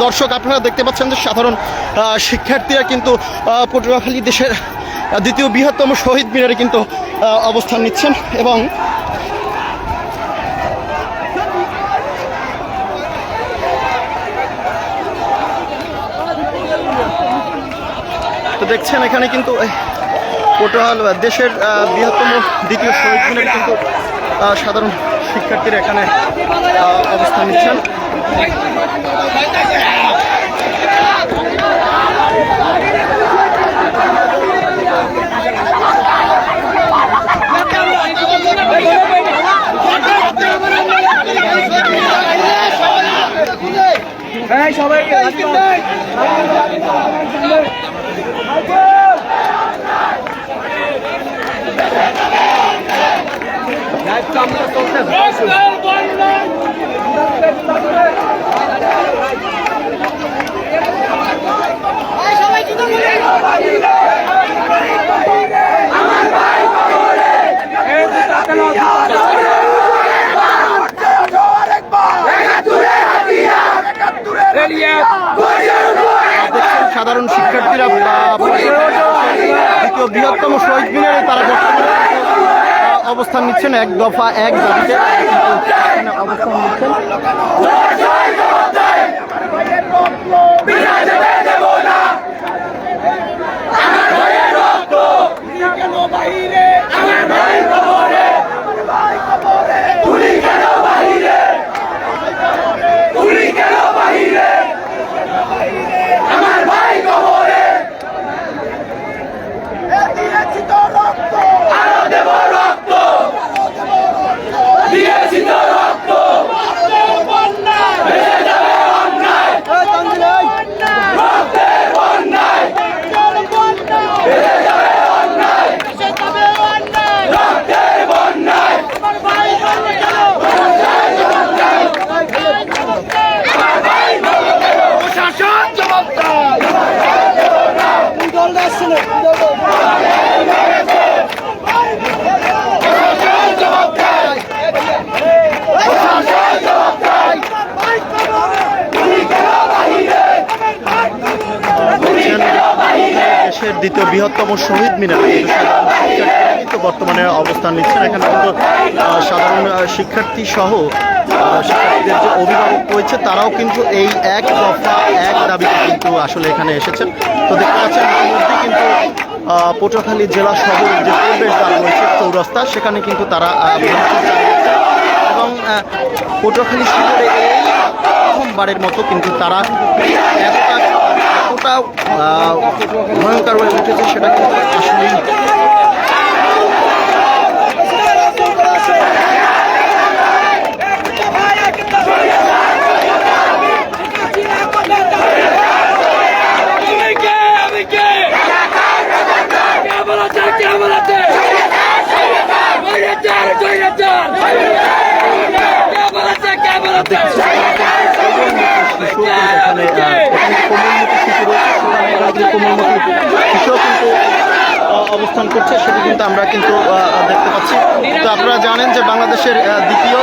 দর্শক, আপনারা দেখতে পাচ্ছেন যে সাধারণ শিক্ষার্থীরা কিন্তু পটুয়াখালী দেশের দ্বিতীয় বৃহত্তম শহীদ মিনারে কিন্তু অবস্থান নিচ্ছেন এবং তো দেখছেন এখানে কিন্তু পটুয়াল দেশের বৃহত্তম দ্বিতীয় শহীদ মিনারে কিন্তু সাধারণ শিক্ষার্থীরা এখানে অবস্থান নিচ্ছেন দেখছেন সাধারণ শিক্ষার্থীরা আহ, দ্বিতীয় বৃহত্তম শহীদ মিনারে তারা বর্তমানে আহ, অবস্থান নিচ্ছেন এক দফা এক দাবিতে। কিন্তু এখানে অবস্থান নিচ্ছেন দিয়েছি তো রক্ত আরও দেব রক্ত দিয়েছি তো রক্ত ভেসে যাবে অন্যায় রক্তের বন্যায় ভেসে যাবে অন্যায় রক্তের বন্যায় প্রশাসন জবাব দাও প্রশাসন জবাব দেয় প্রশাসন জবাব দেয় তুমি কেন বাহিরে তুমি কেন বাহিরে দেশের দ্বিতীয় বৃহত্তম শহীদ মিনার। কিন্তু বর্তমানে অবস্থান নিচ্ছেন। এখানে কিন্তু সাধারণ শিক্ষার্থী সহ শিক্ষার্থীদের যে অভিভাবক রয়েছে, তারাও কিন্তু এই এক দফা, এক দাবিতে কিন্তু আসলে এখানে এসেছেন। তো দেখতে পাচ্ছেন, ইতিমধ্যে কিন্তু পটুয়াখালী জেলা শহরের যে প্রবেশদ্বার রয়েছে, চৌরাস্তা, সেখানে কিন্তু তারা এবং পটুয়াখালী শহরে প্রথমবারের মতো কিন্তু তারা এতটা কতটা আহ, ভয়ঙ্কর হয়ে উঠেছে সেটা কিন্তু আসলেই অবস্থান করছে, সেটি কিন্তু আমরা কিন্তু দেখতে পাচ্ছি। তো আপনারা জানেন যে বাংলাদেশের দ্বিতীয়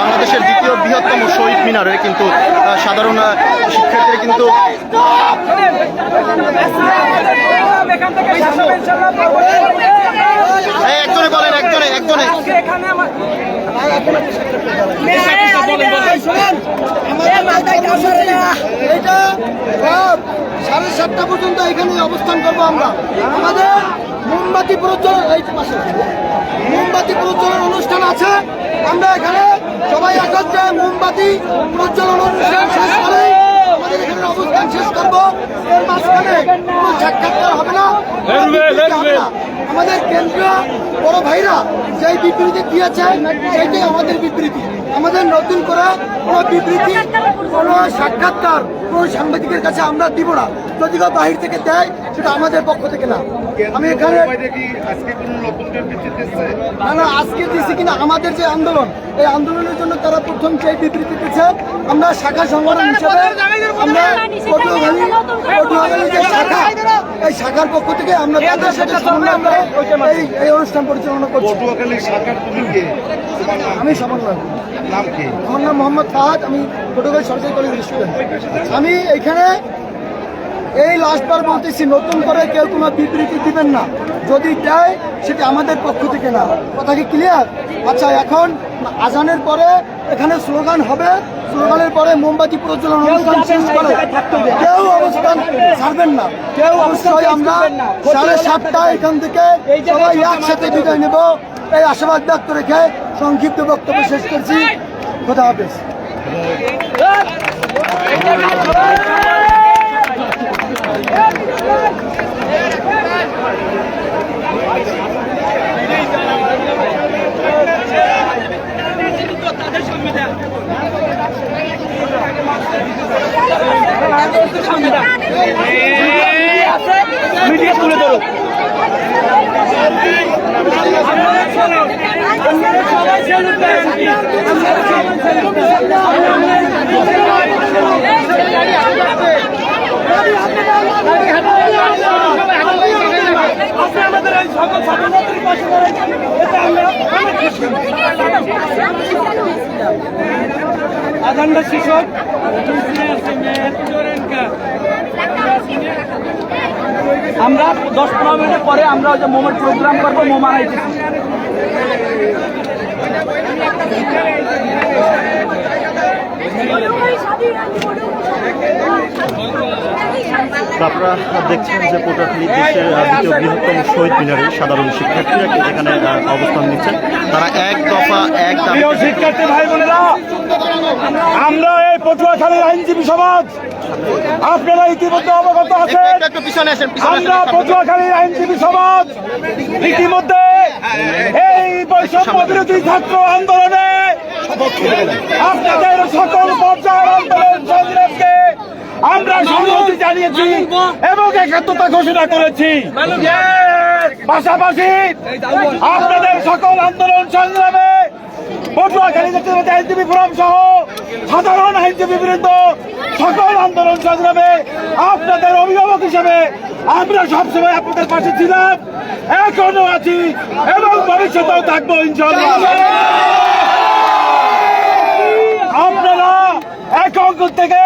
বাংলাদেশের দ্বিতীয় বৃহত্তম শহীদ মিনারে কিন্তু সাধারণ শিক্ষার্থীরা কিন্তু একজনে বলেন, একজনে একজনে। সাড়ে সাতটা পর্যন্ত এখানে অবস্থান করব আমরা। আমাদের মোমবাতি প্রজ্বলন এই পাশে মোমবাতি প্রজ্বলন অনুষ্ঠান আছে। আমরা এখানে সবাই একত্রে মোমবাতি প্রজ্বলন অনুষ্ঠান শেষ করে আমাদের এখানে অবস্থান শেষ করব। এর মাঝখানে কোনো সাক্ষাৎকার হবে না। আমাদের কেন্দ্রীয় বড় ভাইরা যেই বিবৃতি দিয়েছে সেইটাই আমাদের বিবৃতি। আমাদের নতুন করে কোনো বিবৃতি কোনো সাক্ষাৎকার কোনো সাংবাদিকের কাছে আমরা দিব না। যদি কেউ বাহির থেকে দেয় সেটা আমাদের পক্ষ থেকে না। আমি এখানে না না আজকে দিছি কিনা আমাদের যে আন্দোলন এই আন্দোলনের জন্য তারা প্রথম যে বিবৃতি দিচ্ছে আমরা শাখা সংগঠন হিসেবে আমরা পটুয়াখালী পটুয়াখালী যে শাখা এই শাখার পক্ষ থেকে আমরা তাদের সাথে করে এই অনুষ্ঠান পরিচালনা করছি। আমি সমন্বয় নাম কি? আমার নাম মোহাম্মদ ফাহাদ আমি পটুয়াখালী সরকারি কলেজের স্টুডেন্ট আমি এখানে এই লাস্টবার বলতেছি নতুন করে কেউ কোনো বিবৃতি দিবেন না। যদি দেয় সেটা আমাদের পক্ষ থেকে না কথা কি ক্লিয়ার আচ্ছা এখন আজানের পরে এখানে স্লোগান হবে। স্লোগানের পরে মোমবাতি প্রজ্বলন অনুষ্ঠান শেষ করে। কেউ অবস্থান ছাড়বেন না। কেউ অবশ্যই আমরা সাড়ে সাতটায় এখান থেকে সবাই একসাথে বিদায় নেব। এই আশাবাদ ব্যক্ত রেখে সংক্ষিপ্ত বক্তব্য শেষ করছি। খোদা হাফেজ। ¡Rápido, আজানটা শিশু আমরা দশ পনেরো মিনিট পরে আমরা ওই যে মোমের প্রোগ্রাম করব মোমা আপনারা দেখছেন যে পটুয়াখালী দেশের দ্বিতীয় বৃহত্তম শহীদ মিনারে সাধারণ শিক্ষার্থীরা এখানে অবস্থান নিচ্ছেন? তারা এক দফা এক প্রিয় শিক্ষার্থী ভাই বোনেরা আমরা এই পটুয়াখালীর আইনজীবী সমাজ আপনারা ইতিমধ্যে অবগত আছেন। একটু পিছনে আমরা পটুয়াখালীর আইনজীবী সমাজ ইতিমধ্যে এই বৈষম্য বিরোধী ছাত্র আন্দোলনে আপনাদের সকল পর্যায়ের আন্দোলন আমরা সংহতি জানিয়েছি এবং একাত্মতা ঘোষণা করেছি। পাশাপাশি আপনাদের সকল আন্দোলন সংগ্রামে আইনজীবী ফোরাম সহ সাধারণ আইনজীবী বিরুদ্ধ সকল আন্দোলন সংগ্রামে আপনাদের অভিভাবক হিসেবে আমরা সবসময় আপনাদের পাশে ছিলাম। এখনও আছি এবং ভবিষ্যতেও থাকব ইনশাল্লাহ আপনারা একক থেকে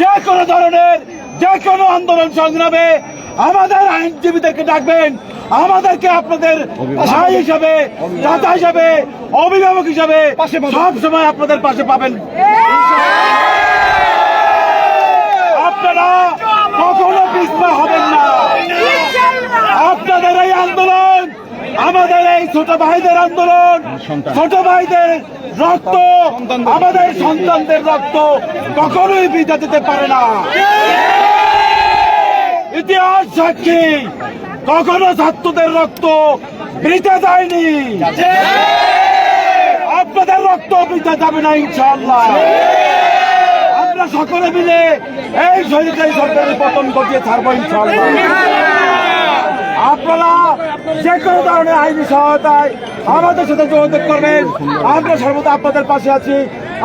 যে কোনো ধরনের যে কোনো আন্দোলন সংগ্রামে আমাদের আইনজীবীদেরকে ডাকবেন। আমাদেরকে আপনাদের ভাই হিসাবে দাদা হিসাবে অভিভাবক হিসাবে সব সময় আপনাদের পাশে পাবেন। আপনারা কখনো পিছপা হবেন না। আপনাদের এই আন্দোলন আমাদের এই ছোট ভাইদের আন্দোলন ছোট ভাইদের রক্ত আমাদের সন্তানদের রক্ত কখনোই বৃদ্ধা যেতে পারে না। ইতিহাস সাক্ষী কখনো ছাত্রদের রক্ত বৃদ্ধা যায়নি। আপনাদের রক্ত বৃদ্ধা যাবে না ইনশাল্লাহ আমরা সকলে মিলে এই সরকারি সরকারের পতন ঘটিয়ে ছাড়বো ইনশাল্লাহ আপনারা যে কোনো ধরনের আইনি সহায়তায় আমাদের সাথে যোগাযোগ করবেন। আমরা সর্বদা আপনাদের পাশে আছি।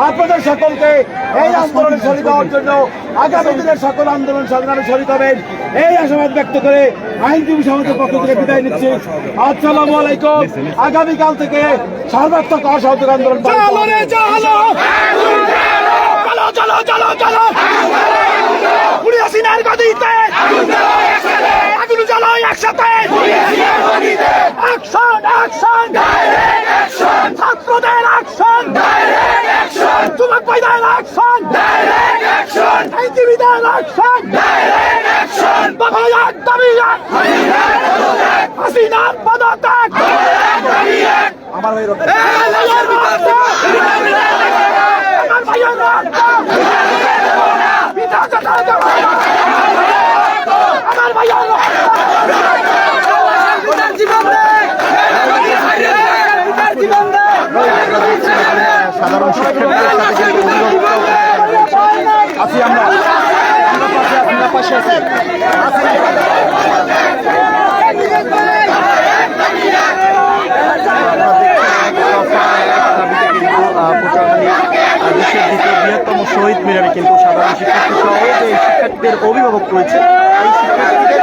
আপনাদের সকলকে এই আন্দোলনে শরীর দেওয়ার জন্য আগামী দিনের সকল আন্দোলন সংগ্রামে শরীর হবেন এই আশাবাদ ব্যক্ত করে আইনজীবী সমাজের পক্ষ থেকে বিদায় নিচ্ছি। আসসালামু আলাইকুম। আগামীকাল থেকে সর্বাত্মক অসহযোগ আন্দোলন চলো চলো চলো। পুলিশ হাসিনার গদিতে। আগুন জ্বালো একসাথে। অ্যাকশন অ্যাকশন ছাত্রদের অ্যাকশন যুবক ভাইদের অ্যাকশন আইনজীবীদের অ্যাকশন বাংলার দাবি এক। হাসিনার পদত্যাগ। আমার ভাই সাধারণ শিক্ষার্থীদের সাথে কিন্তু। আছি আমরা আমরা পাশে আছি, আমরা পাশে আছি শহীদ মিনারে কিন্তু সাধারণ শিক্ষার্থী সহ যে শিক্ষার্থীদের অভিভাবক রয়েছে, এই শিক্ষার্থীদের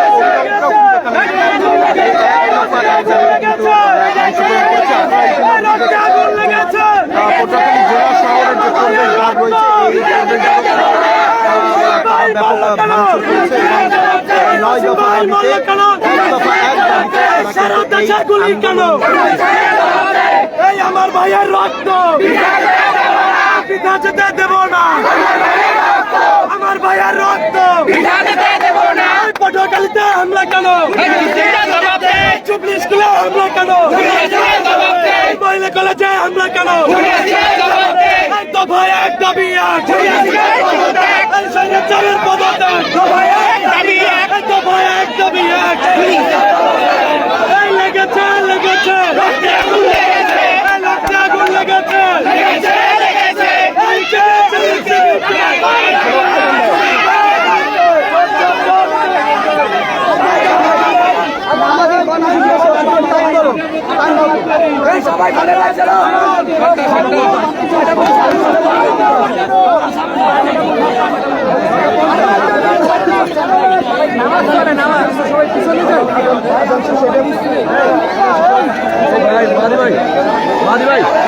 এই আমার ভাইয়ের রক্ত। পিঠা যেতে দেব না। আমার ভাইয়ের রক্ত। এই পটুয়াখালীতে হামলা কেন? চুপলি স্কুলে হামলা কেন? মহিলা কলেজে হামলা কেন? এক দাবি এক। এক দাবি এক। লেগেছে লেগেছে। সবাই ভালো লাগছে নামাজ পড়ে নামাজ ভাই ভাই ভাই।